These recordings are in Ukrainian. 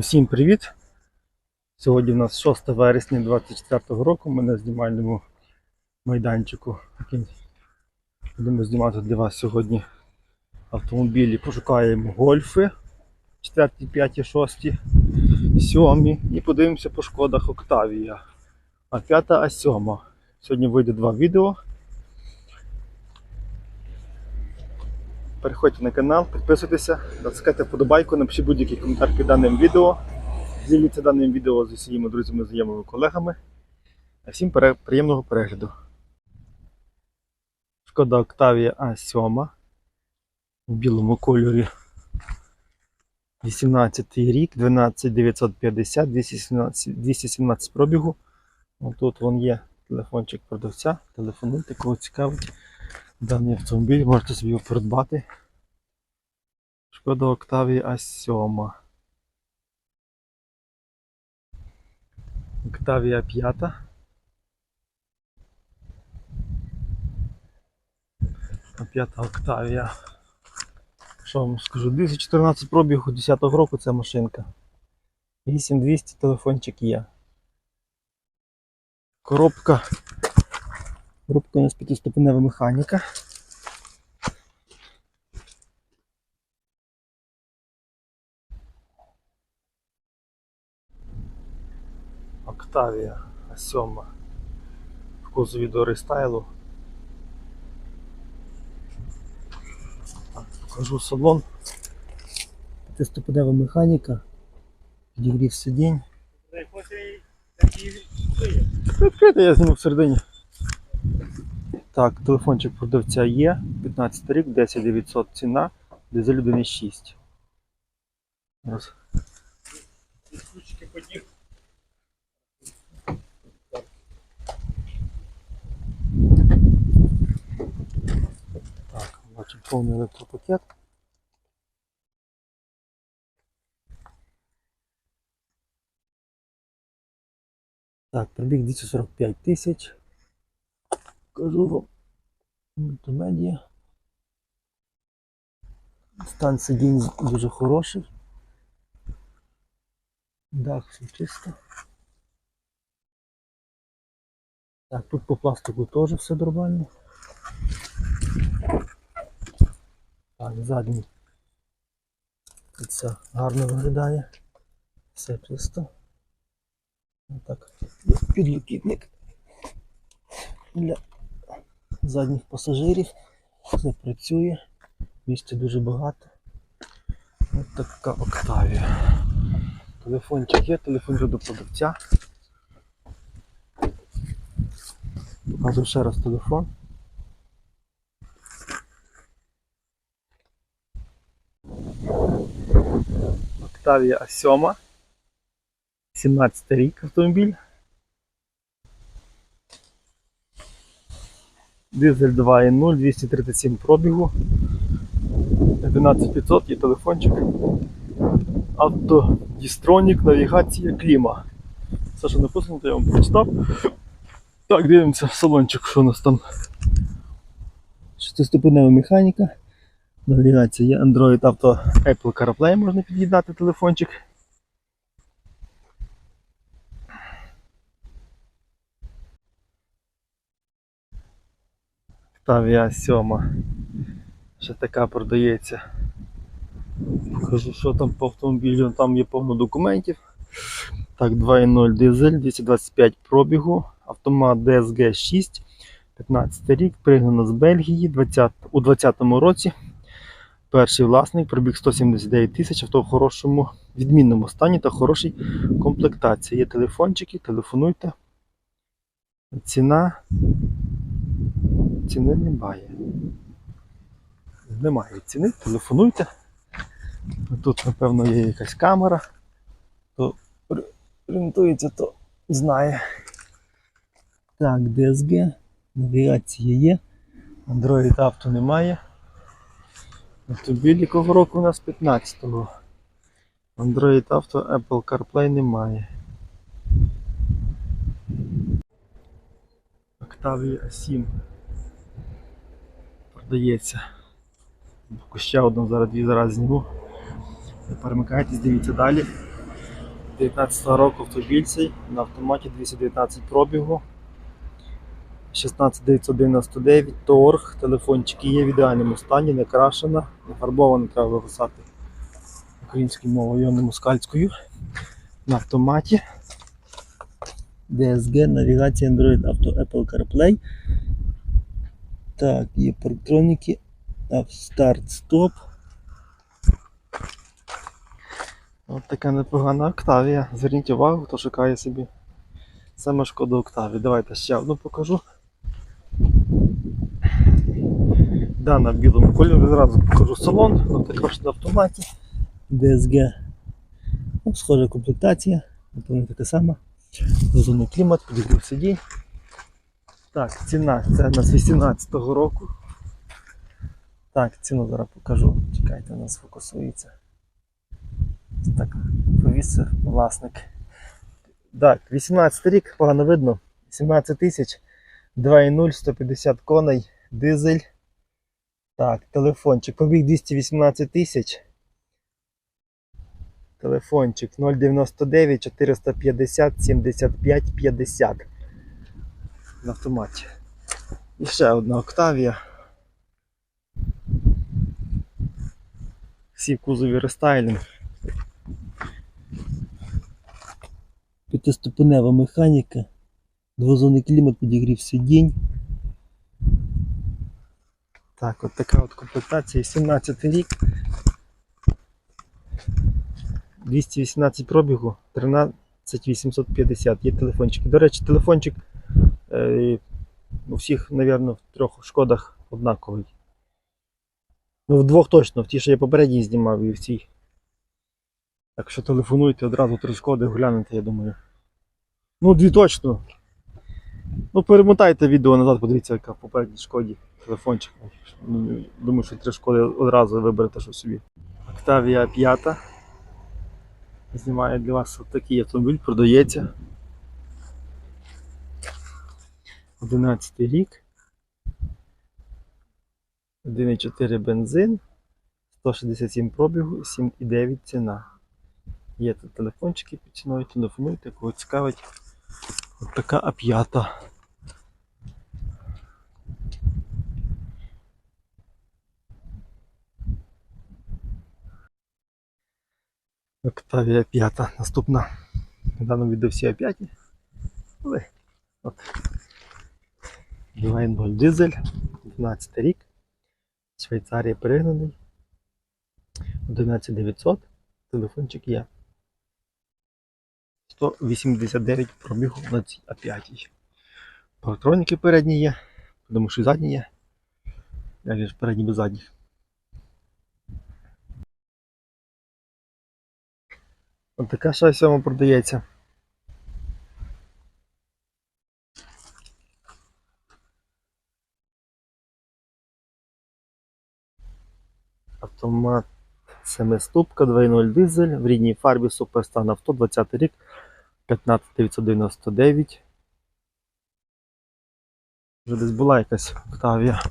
Усім привіт! Сьогодні у нас 6 вересня 2024 року. Ми на знімальному майданчику. Будемо знімати для вас сьогодні автомобілі. Пошукаємо гольфи 4, 5, 6, 7 і подивимося по шкодах Октавія. А 5, а 7. Сьогодні вийде два відео. Переходьте на канал, підписуйтеся, натискайте вподобайку, напишіть будь-який коментар під даним відео. Діліться даним відео зі своїми друзями, знайомими, колегами. А всім приємного перегляду. Шкода Octavia A7 в білому кольорі. 18 рік, 12950, 217, 217 пробігу. Тут вон є телефончик продавця. Телефонуйте, кого цікавить. Даний автомобіль можете собі його придбати. Шкода Octavia A7. Octavia 5. А п'ята Octavia. Що вам скажу? 214 пробігу 10-го року ця машинка. 8200 телефончик є. Коробка. Коробка у нас п'ятиступенева механіка. Octavia А7 в кузові до рестайлу. Так, покажу салон. П'ятиступенева механіка. Підігрів сидінь. Відкрите, я зніму всередині. Так, телефончик продавця є. 15 рік, 10900 ціна, дизель 1.6. Раз. Так, бачимо повний електропакет. Так, пробіг 245 тисяч. Кажу вам. Мультимедіа. Стан сидінь дуже хороший. Дах все чисто. Так, тут по пластику теж все нормально. Так, задній. Все гарно виглядає. Все чисто. Так, підлокітник для задніх пасажирів. Все працює. Місця дуже багато. Ось така Октавія. Телефончик є, телефон вже до продавця. Покажу ще раз телефон. Октавія А7. 17 рік автомобіль. Дизель 2.0, 237 пробігу. 11500 є телефончик. Автодістронік, навігація, кліма. Все, що написано, то я вам прочитав. Так, дивимося салончик, що у нас там. Шестиступенева механіка. Навігація є Android Auto Apple CarPlay, можна під'єднати телефончик. Octavia 7. Ще така продається. Покажу, що там по автомобілю. Там є повно документів. Так, 2.0 дизель, 225 пробігу, автомат DSG 6, 15 рік, пригнано з Бельгії 20, у 2020 році. Перший власник, пробіг 179 тисяч, авто в хорошому, відмінному стані та хорошій комплектації. Є телефончики, телефонуйте. Ціна. Ціни немає. Немає ціни, телефонуйте. Тут, напевно, є якась камера. То ор- орієнтується, то знає. Так, DSG, навігація є. Android Auto немає. Автомобіль якого року у нас 15-го. Android Auto, Apple CarPlay немає. Octavia 7 продається. Ще одну зараз дві зараз зніму. Перемикайтесь, дивіться далі. 19 року автомобіль на автоматі 219 пробігу. 16999 торг, телефончики є в ідеальному стані, не крашена, не фарбована, треба виписати українською мовою, не москальською. На автоматі. DSG, навігація Android Auto Apple CarPlay. Так, є парктроніки. Старт, стоп. От така непогана Октавія. Зверніть увагу, хто шукає собі саме шкоду Октавії. Давайте ще одну покажу. Дана в білому кольорі, зразу покажу салон, ну також на автоматі. DSG. Ну, схожа комплектація, напевно така сама. Зони клімат, підігрів сидінь. Так, ціна це у нас 18-го року. Так, ціну зараз покажу. Чекайте, у нас фокусується. Так, повісив власник. Так, 18 рік, погано видно. 17 тисяч, 2,0, 150 коней, дизель. Так, телефончик. Побіг 218 тисяч. Телефончик 099 450 75 50. На автоматі. І ще одна Октавія. Всі в кузові рестайлінг. П'ятиступенева механіка, двозонний клімат підігрів сидінь. Так, от така от комплектація, 17 рік. 218 пробігу, 13850. Є телефончики. До речі, телефончик е, у всіх, мабуть, в трьох шкодах однаковий. Ну, в двох точно, в ті, що я попередній знімав і в цій. Так що телефонуйте одразу три шкоди, глянете, я думаю. Ну, дві точно. Ну, перемотайте відео назад, подивіться, яка в попередній шкоді телефончик. Ну, Думаю, що три шкоди одразу виберете що собі. Octavia 5. Знімаю для вас такий автомобіль, продається. 11 рік. 1,4 бензин, 167 пробігу, 7,9 ціна. Є тут телефончики під ціною, телефонуйте, кого цікавить. От така А5. Октавія 5. Наступна. В даному відео всі А5. Але от. 2.0 дизель, 12 рік. Швейцарія перегнаний. 11900. Телефончик є. 189 пробігу на цій А5. Парктроніки передні є, тому що задні є. Же ж передні без задніх. Ось така ще сьома продається. Автомат семиступка 2.0 дизель в рідній фарбі Суперстан авто 20 рік 15999. Вже десь була якась Октавія.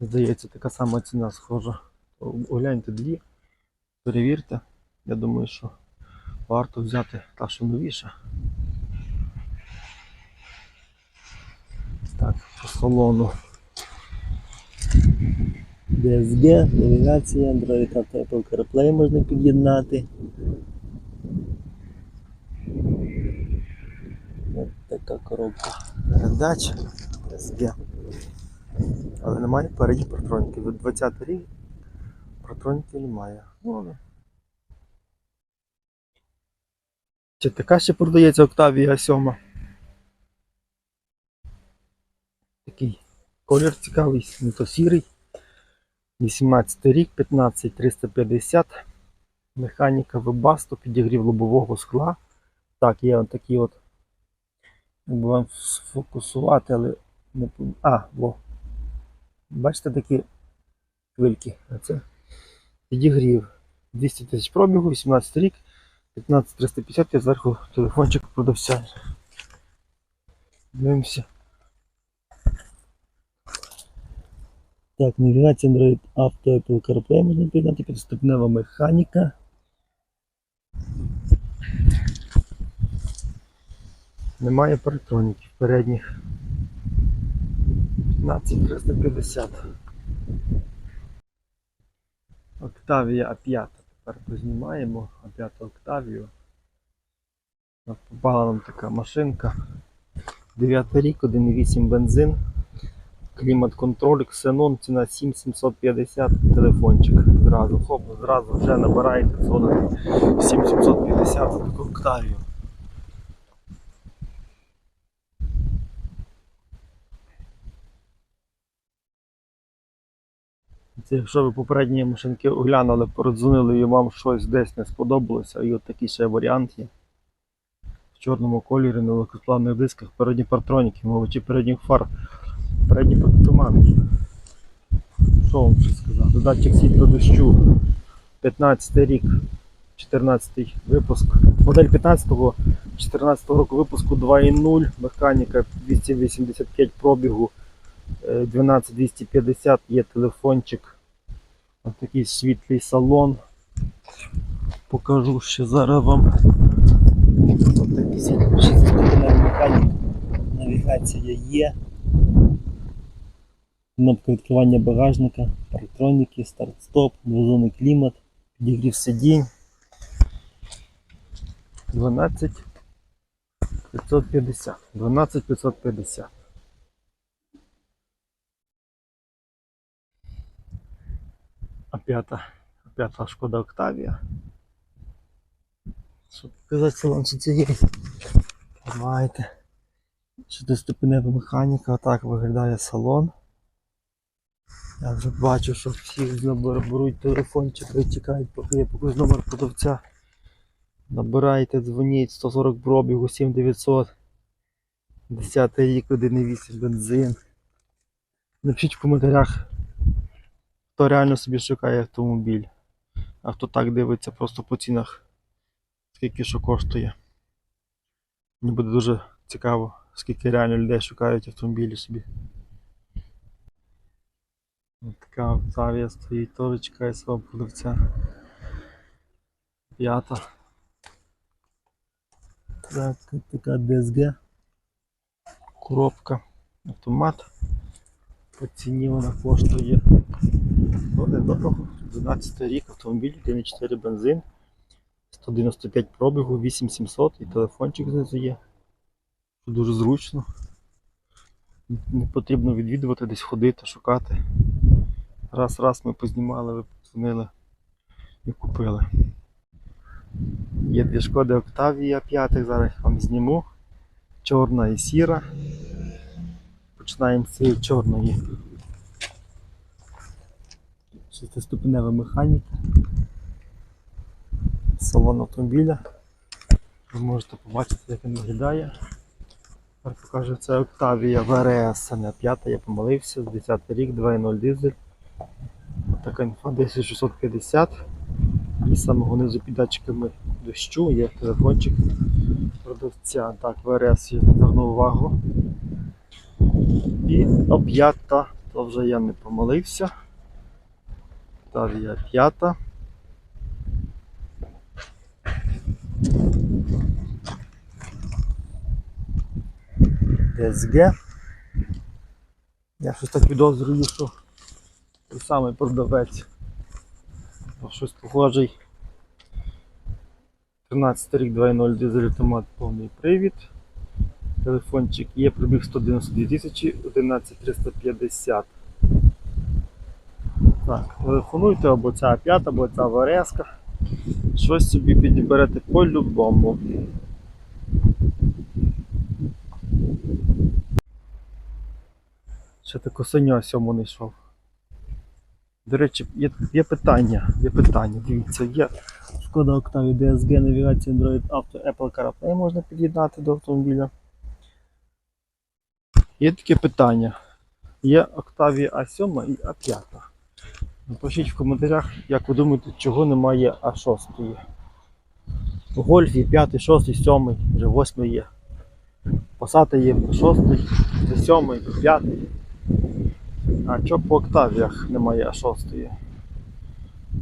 Здається, така сама ціна схожа. Огляньте дві, перевірте. Я думаю, що варто взяти та, що новіша. Так, по салону. DSG, навігація, Android Auto Apple CarPlay можна під'єднати. Ось така коробка передач DSG. Але немає передніх протроніків. Від 20 рік протроніків немає. Чи така ще продається Octavia 7? Такий колір цікавий, не то сірий. 18 рік, 15350. Механіка Webasto, підігрів лобового скла. Так, є от такі от. Якби вам сфокусувати, але не А, во. Бачите такі хвильки. Це підігрів. 200 тисяч пробігу, 18 рік, 15350 і зверху телефончик продавця. Дивимося. Так, навігація Android Auto Apple CarPlay можна підняти, підступнева механіка. Немає парктроніків передніх. 15350. Октавія А5. Тепер познімаємо А5 Октавію. Попала нам така машинка. 9 рік, 1,8 бензин. Клімат-контроль, ксенон, ціна 7750, телефончик. Зразу, хоп, зразу вже набираєте дзвоните 7750 за таку Октавію. Це якщо ви попередні машинки оглянули, передзвонили і вам щось десь не сподобалося, і от такий ще варіант є. В чорному кольорі на легкосплавних дисках передні партроніки, мовить, чи передніх фар, передні протитуманки. Що вам ще сказати? Датчик світло дощу. 15 рік, 14 випуск. Модель 15-го, 14 року випуску 2.0, механіка 285 пробігу. Е, 12250 є телефончик. Ось такий світлий салон. Покажу ще зараз вам. Ось такий світлий механік. Навігація є. Кнопка відкривання багажника, парктроніки, старт-стоп, двозонний клімат, підігрів сидінь. 12 550. 12 550. А п'ята, шкода Октавія. Щоб показати салон, що це є. Давайте. Шестиступенева механіка, отак виглядає салон. Я вже бачу, що всі беруть телефончик і чекають, поки я покажу номер продавця. Набирайте, дзвоніть 140 пробігу, 7900. 10 рік, 1,8 бензин. Напишіть в коментарях, хто реально собі шукає автомобіль, а хто так дивиться просто по цінах, скільки що коштує. Мені буде дуже цікаво, скільки реально людей шукають автомобілі собі. Така Октавія стоїть, теж чекає свого продавця. П'ята. Так, така DSG. Коробка, автомат. По ціні вона коштує. Ну, недорого. 12 рік автомобіль, 1,4 бензин, 195 пробігу, 8700 і телефончик знизу є. Дуже зручно. Не потрібно відвідувати, десь ходити, шукати. Раз раз ми познімали, ви і купили. Є дві шкоди Октавія 5, зараз вам зніму. Чорна і сіра. Починаємо з цієї чорної. Шестиступенева механіка. Салон автомобіля. Ви можете побачити, як він виглядає. Тепер покажу, це VRS, а не 5, я помилився, з 10 рік, 2.0 дизель. Така інфа 10650. І з самого низу під датчиками дощу є телефончик продавця. Так, VRS є звернув увагу. І оп'ята, то вже я не помилився. Octavia 5. DSG. Я щось так підозрюю, що той самий продавець. Щось похожий. 13 рік 2.0 дизель автомат повний привід. Телефончик є, пробіг 192 тисячі 11350. Так, телефонуйте або ця 5, або ця ВРС. Щось собі підберете по-любому. Ще тако синя сьому не йшов. До речі, є, є питання, є питання. Дивіться, є Шкода Octavia DSG, навігація Android Auto, Apple CarPlay можна під'єднати до автомобіля. Є таке питання. Є Octavia A7 і A5. Напишіть в коментарях, як ви думаєте, чого немає А6. У Гольфі 5, 6, 7, вже 8 є. Passat є 6, 7, 5. А чого по Октавіях немає А6?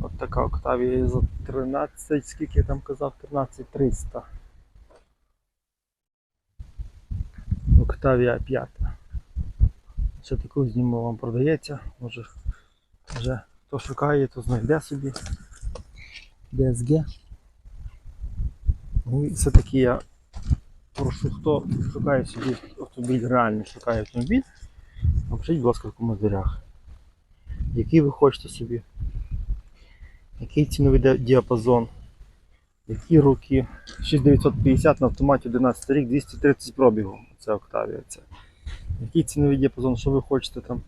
От така Октавія за 13, скільки я там казав, 13300. Octavia 5. Ще таку зніму вам продається. Може вже хто шукає, то знайде собі. DSG. Ну і все-таки я прошу, хто шукає собі автомобіль, реально шукає автомобіль, напишіть, будь ласка, в коментарях. Який ви хочете собі? Який ціновий діапазон? Які роки? 6950 на автоматі 11 рік, 230 пробігу. Це Октавія. Це. Який ціновий діапазон, що ви хочете там?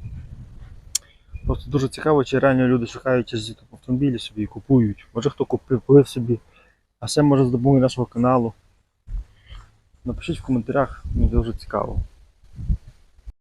Просто дуже цікаво, чи реально люди шукають через автомобілі собі і купують. Може хто купив, купив собі. А ще може з допомогою нашого каналу. Напишіть в коментарях, мені дуже цікаво.